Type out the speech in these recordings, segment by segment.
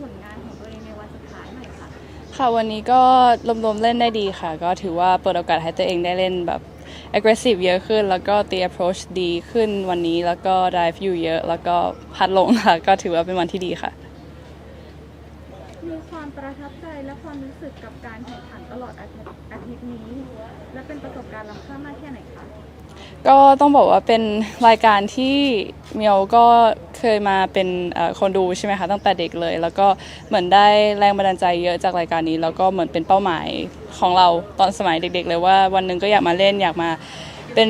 ผลงานของตัวเองในวันสุดท้ายหน่อยค่ะ ค่ะวันนี้ก็รวมๆเล่นได้ดีค่ะ ก็ถือว่าเปิดโอกาสให้ตัวเองได้เล่นแบบ aggressive เยอะขึ้น แล้วก็ตี approach ดีขึ้นวันนี้แล้วก็ dive อยู่เยอะ แล้วก็พัดลงค่ะ ก็ถือว่าเป็นวันที่ดีค่ะ มีความประทับใจและความรู้สึกกับการแข่งขันตลอดอาทิตย์อาทิตย์นี้ และเป็นประสบการณ์ล้ำค่ามากแค่ไหนคะ ก็ต้องบอกว่าเป็นรายการที่เมียวก็เคยมาเป็นเอ่อคนดูใช่ไหมคะตั้งแต่เด็กเลย แล้วก็เหมือนได้แรงบันดาลใจเยอะจากรายการนี้ แล้วก็เหมือนเป็นเป้าหมายของเราตอนสมัยเด็ก ๆ เลยว่าวันหนึ่งก็อยากมาเล่นอยากมาเป็น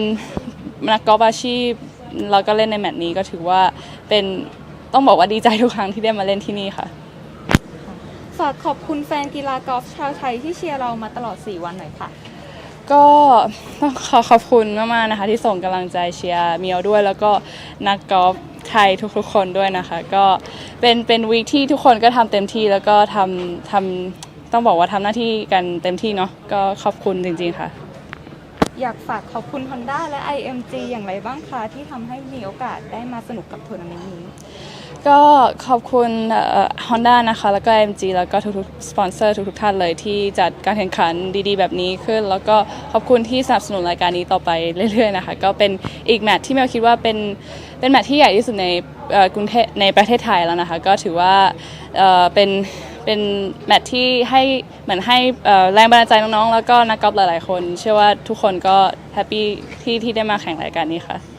นักกอล์ฟอาชีพแล้วก็เล่นในแมตช์นี้ก็ถือว่าเป็นต้องบอกว่าดีใจทุกครั้งที่ได้มาเล่นที่นี่ค่ะ ฝากขอบคุณแฟนกีฬากอล์ฟชาวไทยที่เชียร์เรามาตลอด 4 วันหน่อยค่ะ ก็ต้องขอขอบคุณมากๆนะคะ ที่ส่งกำลังใจเชียร์เมียวด้วย แล้วก็นักกอล์ฟ ไทยทุกๆคนด้วยนะคะ ก็เป็นเป็นวีคที่ทุกคนก็ทำเต็มที่แล้วก็ทำทำต้องบอกว่าทำหน้าที่กันเต็มที่เนาะก็ขอบคุณจริงๆค่ะ อยากฝากขอบคุณ Honda และ IMG อย่างไรบ้างคะที่ทำให้มีโอกาสได้มาสนุกกับทัวร์นาเมนต์นี้ ก็ขอบคุณฮอนด้านะคะ แล้วก็ MG แล้วก็ทุกๆ สปอนเซอร์ทุกๆท่านเลยที่จัดการแข่งขันดีๆ แบบนี้ขึ้น แล้วก็ขอบคุณที่สนับสนุนรายการนี้ต่อไปเรื่อยๆนะคะ ก็เป็นอีกแมตช์ที่เมลคิดว่าเป็นเป็นแมตช์ที่ใหญ่ที่สุดในกรุงเทพในประเทศไทยแล้วนะคะ ก็ถือว่าเป็นเป็นแมตช์ที่ให้เหมือนให้แรงบันดาลใจน้องๆ แล้วก็นักกอล์ฟหลายๆคน เชื่อว่าทุกคนก็แฮปปี้ที่ที่ได้มาแข่งรายการนี้ค่ะ